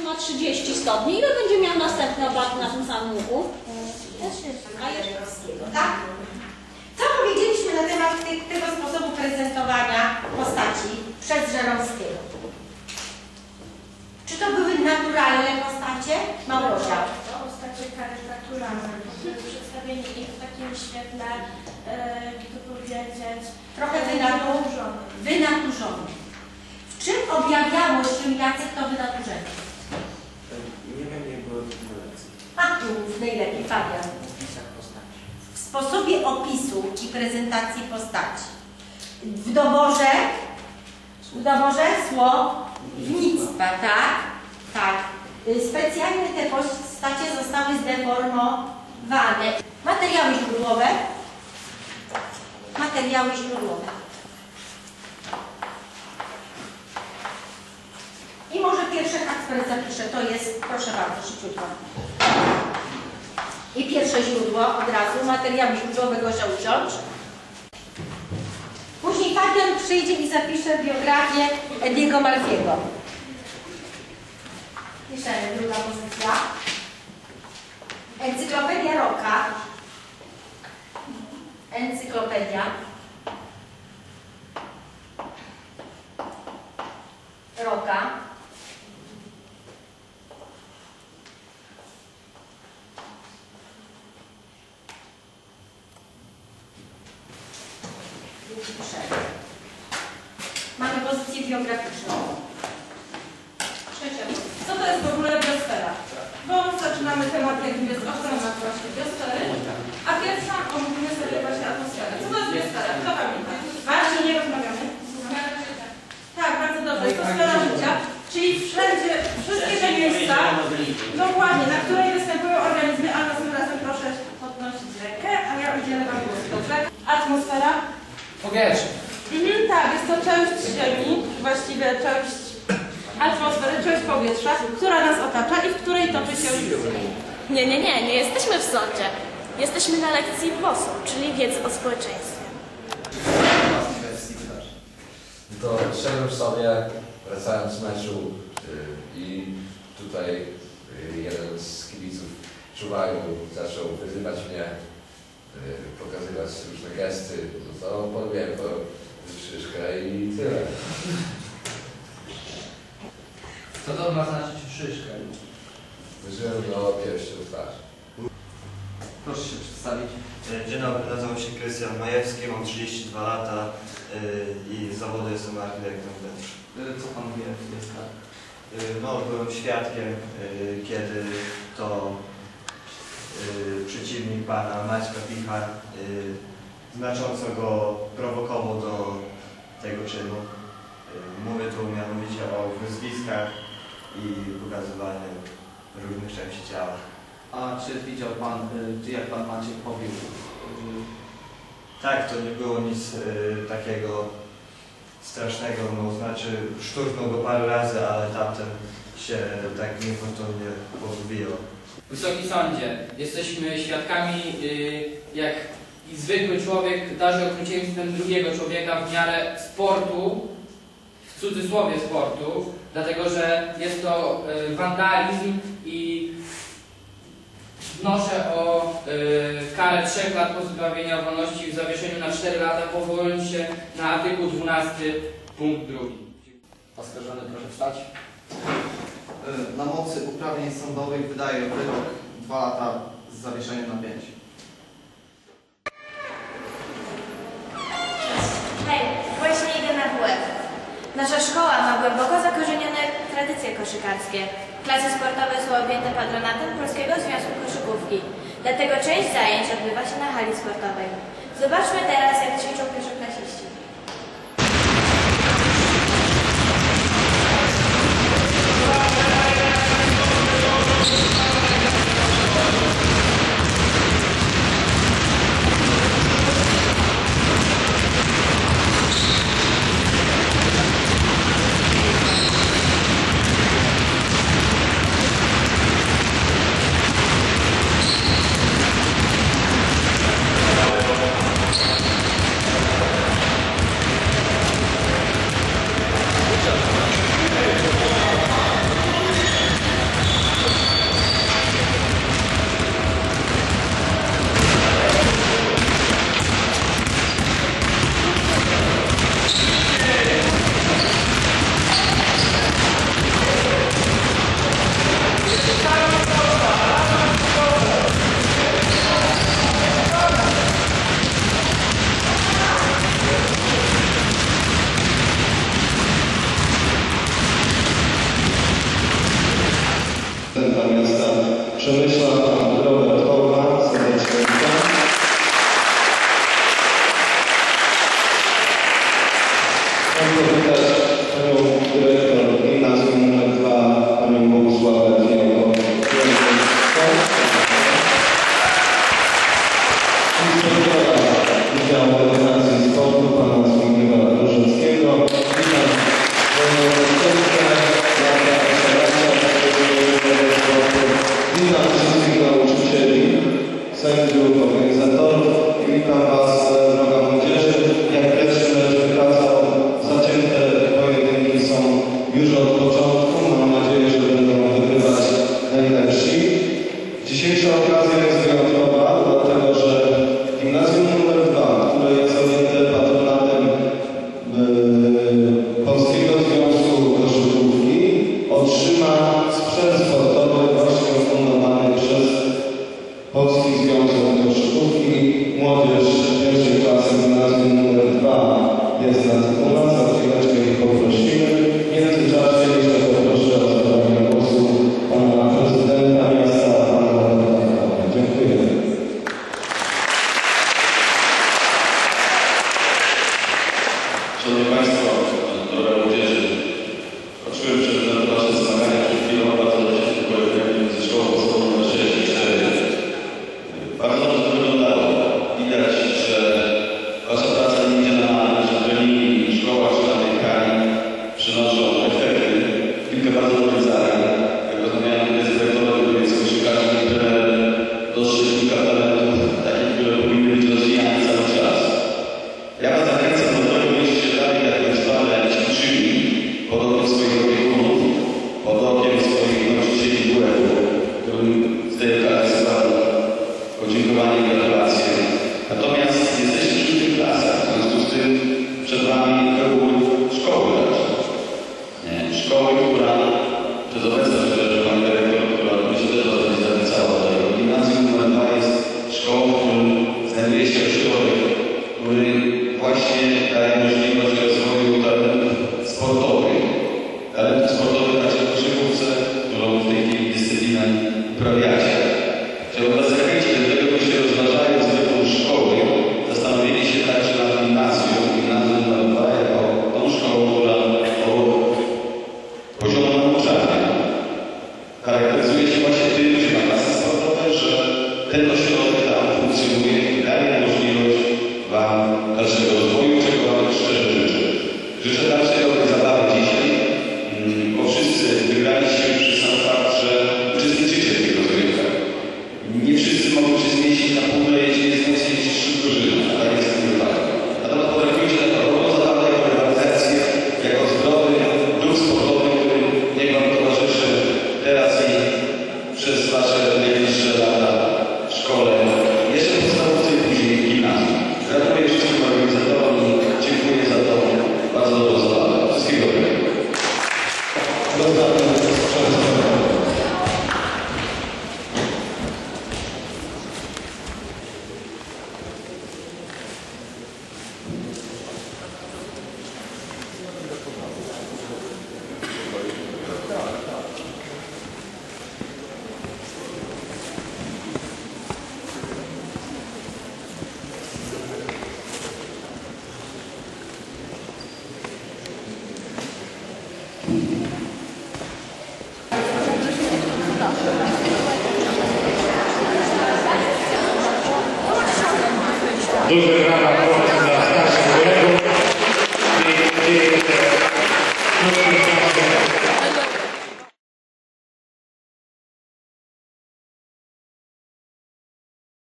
ma 30 stopni. Ile będzie miał następny obrat na tym samym łuku? A jeszcze Tak? Co powiedzieliśmy na temat tego sposobu prezentowania postaci przez Żeromskiego? Czy to były naturalne postacie? Małgosia. postacie karykaturalne, przedstawienie ich w takim świetle, e, jak to powiedzieć, Trochę wynaturzone. Wynaturzone. W czym objawiało się Jacek to wynaturzenie? Nie wiem, nie było lekcji. A tu mów najlepiej, Fabian. W sposobie opisu i prezentacji postaci. W doborze, w doborze słownictwa, tak? Tak. Y, Specjalnie te postacie zostały zdeformowane. Materiały źródłowe. Materiały źródłowe. I może pierwsze Kacper zapiszę, to jest, proszę bardzo, szybciutko. I pierwsze źródło od razu, materiału źródłowego Gosia usiądź. Później Fabian przyjdzie i zapisze biografię Ediego Marfiego. Piszemy, druga pozycja. Encyklopedia Roka. Encyklopedia. Roka. Mamy pozycję biograficzną. Trzecia. Co to jest w ogóle biosfera? Bo zaczynamy temat jakby jest temat właśnie biosfery, a pierwsza omówimy sobie właśnie atmosferę. Co to jest biosfera? Kto pamięta? Bardzo nie rozmawiamy. Tak, bardzo dobrze. Jest to sfera życia, czyli wszędzie, wszystkie te miejsca, dokładnie, na której występują organizmy, a następnym razem proszę podnosić rękę, a ja udzielę Wam głos, dobrze? Atmosfera? Powietrze. Mhm, tak, jest to część Ziemi, właściwie część atmosfery, część powietrza, która nas otacza i w której toczy się życie. Nie, nie, nie, nie jesteśmy w sądzie. Jesteśmy na lekcji WOS-u, czyli wiedzy o społeczeństwie. To szedłem sobie, wracałem z meczu y, i tutaj y, jeden z kibiców czuwaju zaczął wyzywać mnie, pokazywać różne gesty. No to podbiłem po szyszkę i tyle. Co to ma znaczyć szyszkę? Użyłem go pierścią w twarz. Proszę się przedstawić. Dzień dobry, nazywam się Krystian Majewski, mam 32 lata y, i zawodu jestem architektem wnętrz. Y, Co pan wie jest tak? Y, No, byłem świadkiem, y, kiedy to y, przeciwnik pana Maćka Picha y, znacząco go prowokował do tego czynu. Y, Mówię tu mianowicie o wyzwiskach i pokazywaniu różnych części ciała. A czy widział pan, y, czy jak pan Maciek pobił? Tak, to nie było nic y, takiego strasznego, no znaczy szturchnął go parę razy, ale tamten się tak niefortunnie podbijał. Wysoki Sądzie, jesteśmy świadkami, y, jak zwykły człowiek darzy okrucieństwem drugiego człowieka w miarę sportu, w cudzysłowie sportu, dlatego że jest to y, wandalizm i wnoszę o y, karę 3 lat pozbawienia wolności w zawieszeniu na 4 lata, powołując się na artykuł 12 punkt 2. Oskarżony proszę wstać. Na mocy uprawnień sądowych wydaje wyrok 2 lata z zawieszeniem na 5. Hej, właśnie idę na WF. Nasza szkoła ma głęboko zakorzenione tradycje koszykarskie. Klasy sportowe są objęte patronatem Polskiego Związku Koszykówki. Dlatego część zajęć odbywa się na hali sportowej. Zobaczmy teraz, jak ćwiczą pierwszoklasiści. Centra miasta Przemyśla. szkoły, która przez obecne szczerze Pan Dyrektor, która myślę, że to jest zapisała, że gimnazjum nr 2 jest szkołą, w którym znajduje się ośrodek, który właśnie daje możliwość rozwoju talentów sportowych, talentów sportowych na koszyków, którą w tej chwili dyscyplina uprawia. dello show Dos